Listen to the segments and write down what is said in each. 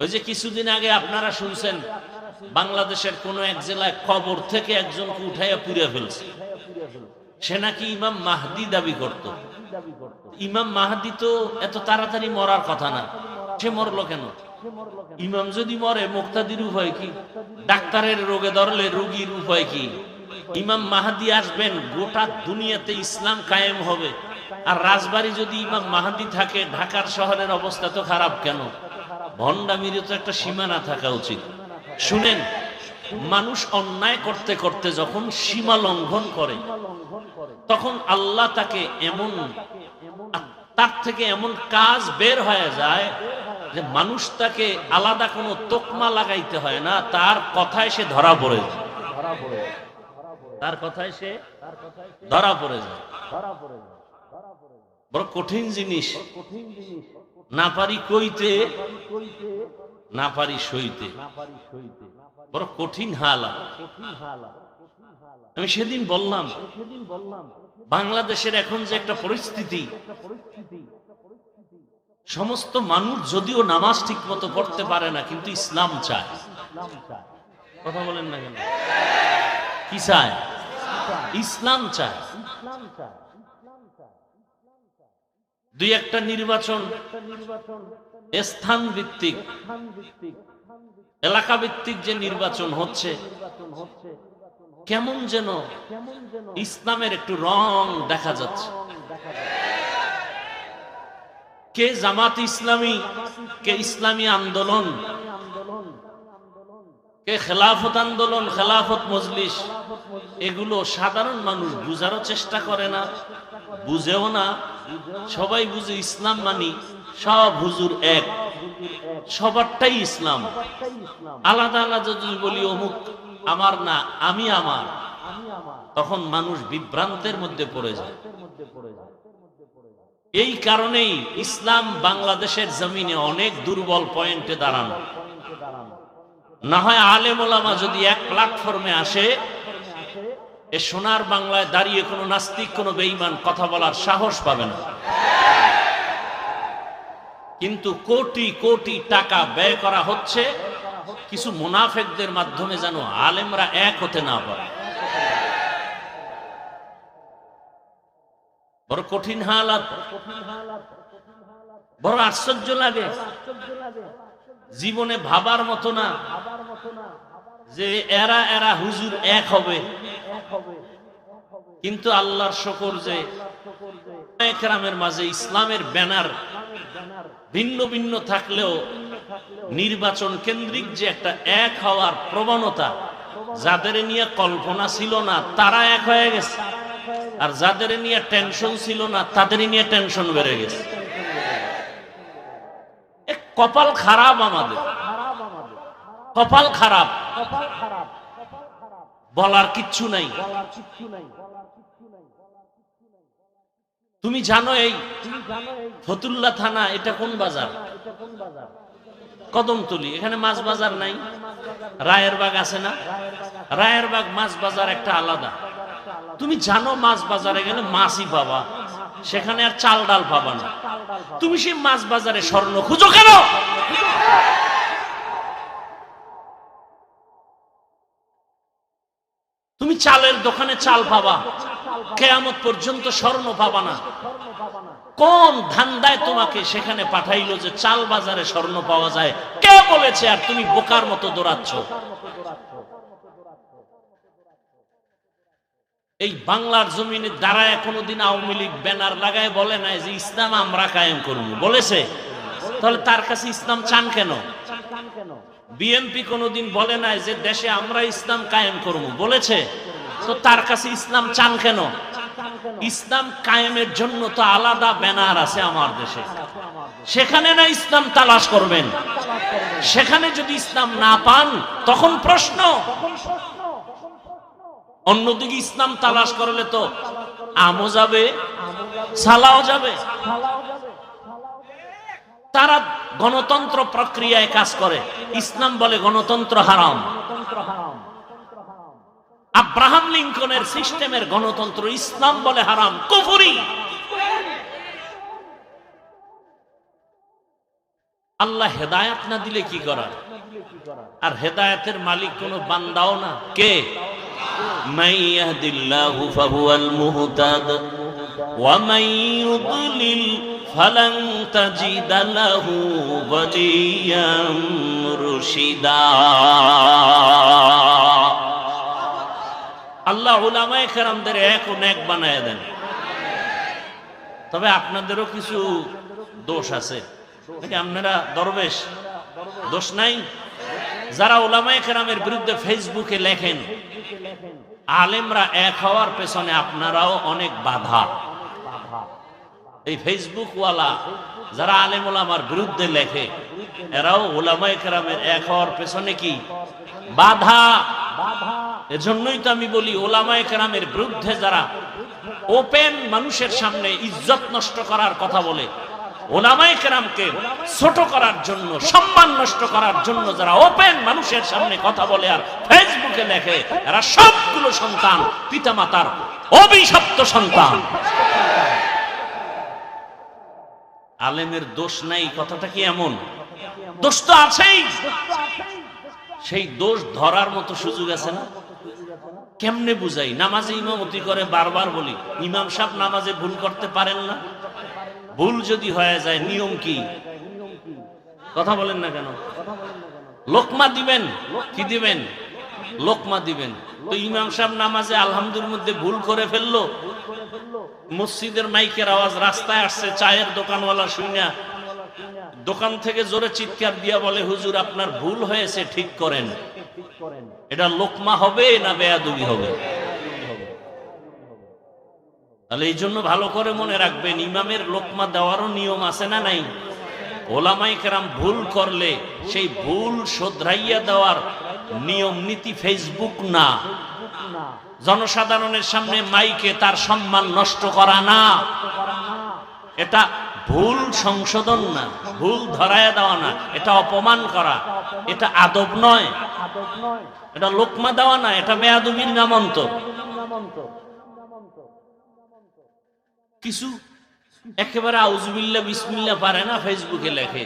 ওই যে কিছুদিন আগে আপনারা শুনছেন, বাংলাদেশের কোন এক জেলায় কবর থেকে একজনকে উঠাইয়া পুড়ে ফেলছে। সে নাকি ইমাম মাহদি দাবি করত। ইমাম মাহদি তো এত তাড়াতাড়ি মরার কথা না। সে মরলো কেন? ইমাম যদি মরে, মুক্তাদির উপায় কি? ডাক্তারের রোগে ধরলে রোগীর উপায় কি? ইমাম মাহাদি আসবেন, গোটা দুনিয়াতে ইসলাম কায়েম হবে। আর রাজবাড়ি যদি ইমাম মাহাদি থাকে, ঢাকার শহরের অবস্থা তো খারাপ কেন? ভণ্ডামির তো একটা সীমানা থাকা উচিত। শুনেন, মানুষ অন্যায় করতে করতে যখন সীমা লঙ্ঘন করে, তখন আল্লাহ তাকে এমন তার থেকে এমন কাজ বের হয়ে যায় যে মানুষ তাকে আলাদা কোনো তোকমা লাগাইতে হয় না, তার কথায় সে ধরা পড়ে যায়। তার কথায় সে ধরা পড়ে যায়। বড় কঠিন জিনিস। না পারি কইতে, না পারি সইতে। বড় কঠিন হালা। আমি সেদিন বললাম, বাংলাদেশের এখন যে একটা পরিস্থিতি, সমস্ত মানুষ যদিও নামাজ ঠিক মতো পড়তে পারে না, কিন্তু ইসলাম চায়। কথা বলেন না কেন? কি চায়? ইসলাম চায়। দুই একটা নির্বাচন স্থান ভিত্তিক এলাকা ভিত্তিক যে নির্বাচন হচ্ছে, কেমন যেন ইসলামের একটু রং দেখা যাচ্ছে। কে জামাত ইসলামী, কে ইসলামী আন্দোলন, কে খেলাফত আন্দোলন, খেলাফত মজলিস, এগুলো সাধারণ মানুষ বুঝারও চেষ্টা করে না। বুঝেও না, সবাই বুঝে ইসলাম মানি, সব হুজুর এক, সবারটাই ইসলাম। আলাদা আলাদা যদি বলি অমুক আমার না, আমি আমার। তখন মানুষ বিভ্রান্তের মধ্যে পড়ে যায়। এই কারণেই ইসলাম বাংলাদেশের জমিনে অনেক দুর্বল পয়েন্টে দাঁড়ানো। না হয় আলেম যদি এক প্ল্যাটফর্মে আসে এ সোনার বাংলায় দাঁড়িয়ে কোনো নাস্তিক, কোনো বেঈমান কথা বলার সাহস পাবে না। কিন্তু কোটি কোটি টাকা ব্যয় করা হচ্ছে, কিছু মুনাফেকদের মাধ্যমে যেন আলেমরা এক হতে না পারে। বড় কঠিন হালাত, বড় আশ্চর্য লাগে। জীবনে ভাবার মতো না। যে এরা এরা হুজুর এক হবে। কিন্তু আল্লাহর শকর যে একরামের মাঝে ইসলামের ব্যানার ভিন্ন ভিন্ন থাকলেও নির্বাচন কেন্দ্রিক যে একটা এক হওয়ার প্রবণতা, যাদের নিয়ে কল্পনা ছিল না, তারা এক হয়ে গেছে। আর যাদের নিয়ে টেনশন ছিল না, তাদের নিয়ে টেনশন বেড়ে গেছে। কপাল খারাপ আমাদের। কপাল খারাপ। বলার কিচ্ছু নাই। তুমি জানো এই ফতুল্লা থানা এটা কোন বাজার? কদমতলি এখানে মাছ বাজার নাই। রায়ের বাগ আছে না? রায়ের বাগ মাছ বাজার একটা আলাদা। তুমি জানো মাছ বাজারে গেলে মাছই পাবা। সেখানে আর চাল ডাল পাবা না। তুমি সেই মাছ বাজারে স্বর্ণ খুঁজো কেন? তুমি চালের দোকানে চাল পাবা। কেয়ামত পর্যন্ত স্বর্ণ পাবা না। কোন ধান্দায় তোমাকে সেখানে পাঠাইলো যে চাল বাজারে স্বর্ণ পাওয়া যায়? কে বলেছে আর তুমি বোকার মতো দৌড়াচ্ছ? এই বাংলার জমিনে দাঁড়ায় কোনোদিন আওয়ামী লীগ ব্যানার লাগায় বলে নাই যে ইসলাম আমরা কায়েম করব। বলেছে? তাহলে তার কাছে ইসলাম চান কেন? বিএনপি কোনোদিন বলে নাই যে দেশে আমরা ইসলাম কায়েম করব। বলেছে? তো তার কাছে ইসলাম চান কেন? ইসলাম কায়েমের জন্য তো আলাদা ব্যানার আছে আমার দেশে। সেখানে না ইসলাম তালাশ করবেন? সেখানে যদি ইসলাম না পান, তখন প্রশ্ন। অন্যদিকে ইসলাম তালাশ করলে তো আমও যাবে, সালাও যাবে। তারা গণতন্ত্র প্রক্রিয়ায় কাজ করে। ইসলাম বলে গণতন্ত্র হারাম। আব্রাহাম লিঙ্কনের সিস্টেমের গণতন্ত্র ইসলাম বলে হারাম। কুফুরি। আল্লাহ হেদায়াত না দিলে কি করার? আর হেদায়াতের মালিক কোন বান্দাও না। কে? মাইয়াহদিল্লাহু ফাহুয়াল মুহতাদ ওয়া মাইয়ুদলিল ফালাং তাজিদালাহু ওয়ালিয়াম রুশিদা আল্লাহ উলামায়ে খেরামদের এক অনেক বানায় দেন। তবে আপনাদেরও কিছু দোষ আছে। আপনারা দরবেশ? দোষ নাই? যারা ওলামায় কেরামের বিরুদ্ধে ফেসবুকে লেখেন, আলেমরা এক হওয়ার পেছনে আপনারাও অনেক বাধা। এই ফেসবুক ওয়ালা যারা আলেম ওলামার বিরুদ্ধে লেখে, এরাও ওলামায়ে কেরামের এক হওয়ার পেছনে কি? বাধা। এজন্যই তো আমি বলি ওলামায়ে কেরামের বিরুদ্ধে যারা ওপেন মানুষের সামনে ইজ্জত নষ্ট করার কথা বলে ওলামায়ে কেরামকে ছোট করার জন্য, সম্মান নষ্ট করার জন্য যারা ওপেন মানুষের সামনে কথা বলে আর ফেসবুকে লেখে, এরা সবগুলো সন্তান, পিতামাতার অভিশপ্ত সন্তান। আলেমের দোষ নাই, কথাটা কি এমন? দোষ তো আছেই। সেই দোষ ধরার মতো সুযোগ আছে না? কেমনে বুঝাই? নামাজে ইমামতি করে বারবার বলি, ইমাম সাহেব নামাজে ভুল করতে পারেন না? ভুল যদি হয়ে যায়, নিয়ম কি? কথা বলেন না কেন? লোকমা দিবেন, কি দিবেন? লোকমা দিবেন। তো ইমাম সাহেব নামাজে আলহামদুর মধ্যে ভুল করে ফেলল? মসজিদের মাইকের আওয়াজ, রাস্তায় আসছে, চায়ের দোকানওয়ালা শুনিয়া দোকান থেকে জোরে চিৎকার দিয়া বলে, হুজুর, আপনার ভুল হয়েছে, ঠিক করেন। এটা লোকমা হবে না বেয়াদুবি হবে? তাহলে এই জন্য ভালো করে মনে রাখবেন, ইমামের লোকমা দেওয়ারও নিয়ম আছে না নাই? ওলামাই কেরাম ভুল করলে, সেই ভুল শোধরাইয়া দেওয়ার নিয়ম নীতি ফেসবুক না। জনসাধারণের সামনে মাইকে তার সম্মান নষ্ট করা না। এটা ভুল সংশোধন না, ভুল ধরায় দেওয়া না, এটা অপমান করা, এটা আদব নয়। এটা লোকমা দেওয়া না, এটা বেয়াদবির নামন্ত কিছু একেবারে আউজবিল্লা বিসমিল্লা পারে না ফেসবুকে লেখে।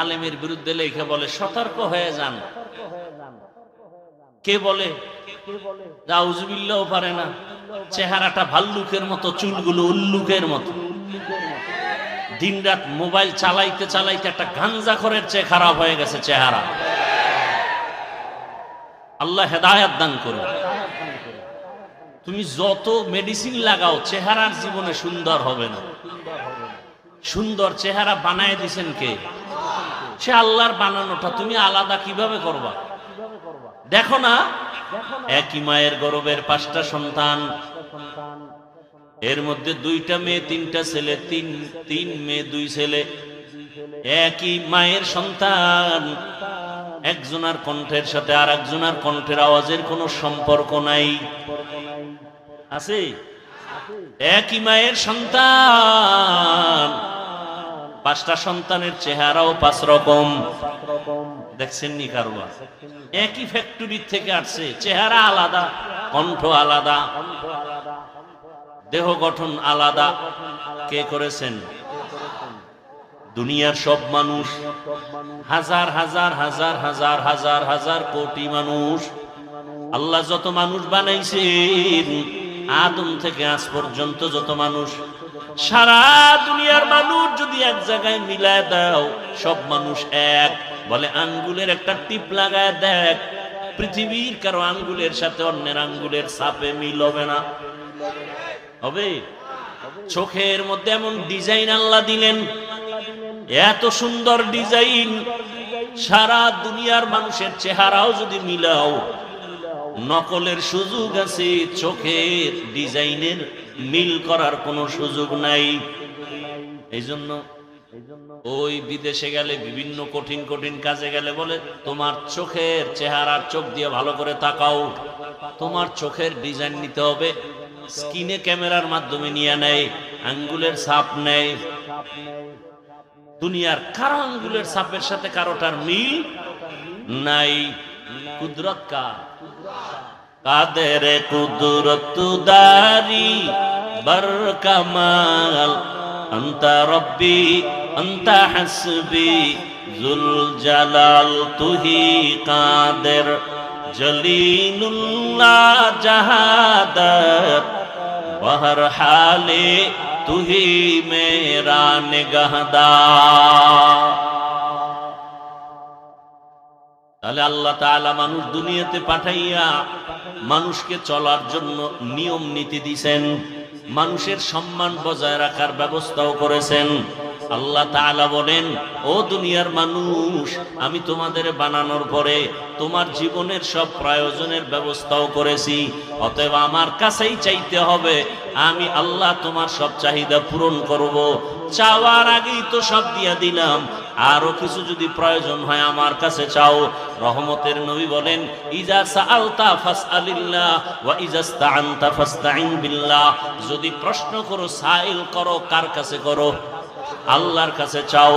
আলেমের বিরুদ্ধে লেখে বলে, সতর্ক হয়ে যান। কে বলে? আউজবিল্লাও পারে না। চেহারাটা ভাল্লুকের মতো, চুলগুলো উল্লুকের মতো। দিন রাত মোবাইল চালাইতে চালাইতে একটা গাঞ্জা খরের চেয়ে খারাপ হয়ে গেছে চেহারা। আল্লাহ হেদায়াত দান করুন। তুমি যত মেডিসিন লাগাও, চেহারার জীবনে সুন্দর হবে না। সুন্দর চেহারা বানায় দিছেন কে? সে আল্লাহর বানানোটা তুমি আলাদা কীভাবে করবা? দেখো না একই মায়ের গর্বের পাঁচটা সন্তান। এর মধ্যে দুইটা মেয়ে তিনটা ছেলে তিন তিন মেয়ে দুই ছেলে। একই মায়ের সন্তান। একজনার কণ্ঠের সাথে আর একজনার কণ্ঠের আওয়াজের কোনো সম্পর্ক নাই। আছে? একই মায়ের সন্তান। পাঁচটা সন্তানের চেহারাও পাঁচ রকম। দেখছেন নি একই ফ্যাক্টরি থেকে আসছে, চেহারা আলাদা, কণ্ঠ আলাদা, দেহ গঠন আলাদা। কে করেছেন? দুনিয়ার সব মানুষ, হাজার হাজার হাজার হাজার হাজার হাজার কোটি মানুষ। আল্লাহ যত মানুষ বানাইছেন, আদম থেকে আজ পর্যন্ত যত মানুষ। সারা দুনিয়ার মানুষ যদি এক জায়গায় মিলায় দাও, সব মানুষ এক। বলে, আঙ্গুলের একটা টিপ লাগায় দেখ। পৃথিবীর কারও আঙ্গুলের সাথে অন্যের আঙ্গুলের সাপে মিল হবে না। হবে? চোখের মধ্যে এমন ডিজাইন আল্লাহ দিলেন, এত সুন্দর ডিজাইন, সারা দুনিয়ার মানুষের চেহারাও যদি মিলাও, নকলের সুযোগ আছে, চোখের ডিজাইনের মিল করার কোনো সুযোগ নাই। এই জন্য ওই বিদেশে গেলে বিভিন্ন কঠিন কঠিন কাজে গেলে বলে, তোমার চোখের চেহারার চোখ দিয়ে ভালো করে তাকাও। তোমার চোখের ডিজাইন নিতে হবে। স্কিনে ক্যামেরার মাধ্যমে নিয়ে নেয় আঙ্গুলের ছাপ নেয় দুনিয়ার কারও আঙ্গুলের ছাপের সাথে কারোটার মিল নাই। কুদরত কাদের কুদরত দারি? বর কামাল আন্তা রব্বি, আন্তা হাসবি, জুল জালাল তুহি কাদের জলিলুল্লাহ জাহাদার বহর হালে তুহি মেরা নিগহদা। তাহলে আল্লাহ তাআলা মানুষ দুনিয়াতে পাঠাইয়া মানুষকে চলার জন্য নিয়ম নীতি দিছেন। মানুষের সম্মান বজায় রাখার ব্যবস্থাও করেছেন। আল্লাহ বলেন, ও দুনিয়ার মানুষ, আমি তোমাদের বানানোর পরে তোমার জীবনের সব প্রয়োজনের ব্যবস্থাও করেছি। অতএব আমার কাছেই চাইতে হবে, আমি আল্লাহ তোমার সব চাহিদা পূরণ করব। চাওয়ার আগেই তো সব দিয়া দিলাম। আরও কিছু যদি প্রয়োজন হয় আমার কাছে চাও। রহমতের নবী বলেন, ইজা ইজা বিল্লাহ। যদি প্রশ্ন করো, সাইল করো, কার কাছে করো? আল্লাহর কাছে চাও